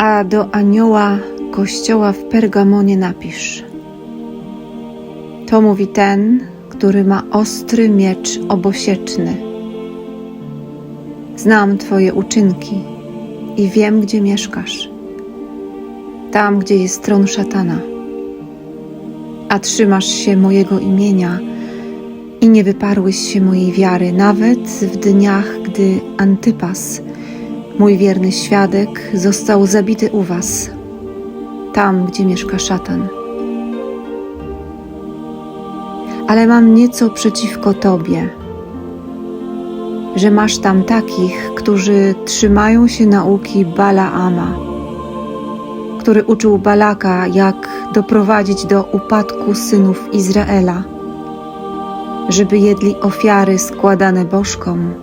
A do anioła kościoła w Pergamonie napisz. To mówi ten, który ma ostry miecz obosieczny. Znam Twoje uczynki i wiem, gdzie mieszkasz. Tam, gdzie jest tron szatana. A trzymasz się mojego imienia i nie wyparłeś się mojej wiary, nawet w dniach, gdy Antypas, mój wierny świadek, został zabity u was, tam, gdzie mieszka szatan. Ale mam nieco przeciwko tobie, że masz tam takich, którzy trzymają się nauki Balaama, który uczył Balaka, jak doprowadzić do upadku synów Izraela, żeby jedli ofiary składane bożkom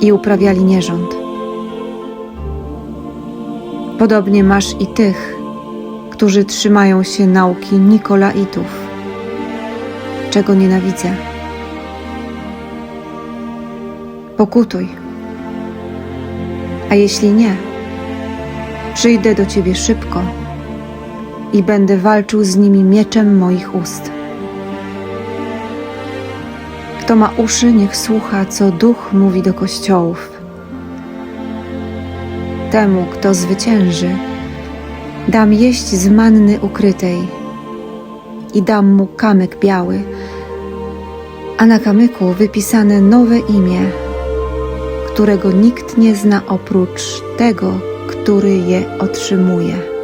i uprawiali nierząd. Podobnie masz i tych, którzy trzymają się nauki Nikolaitów, czego nienawidzę. Pokutuj, a jeśli nie, przyjdę do ciebie szybko i będę walczył z nimi mieczem moich ust. Kto ma uszy, niech słucha, co duch mówi do kościołów. Temu, kto zwycięży, dam jeść z manny ukrytej i dam mu kamyk biały, a na kamyku wypisane nowe imię, którego nikt nie zna oprócz tego, który je otrzymuje.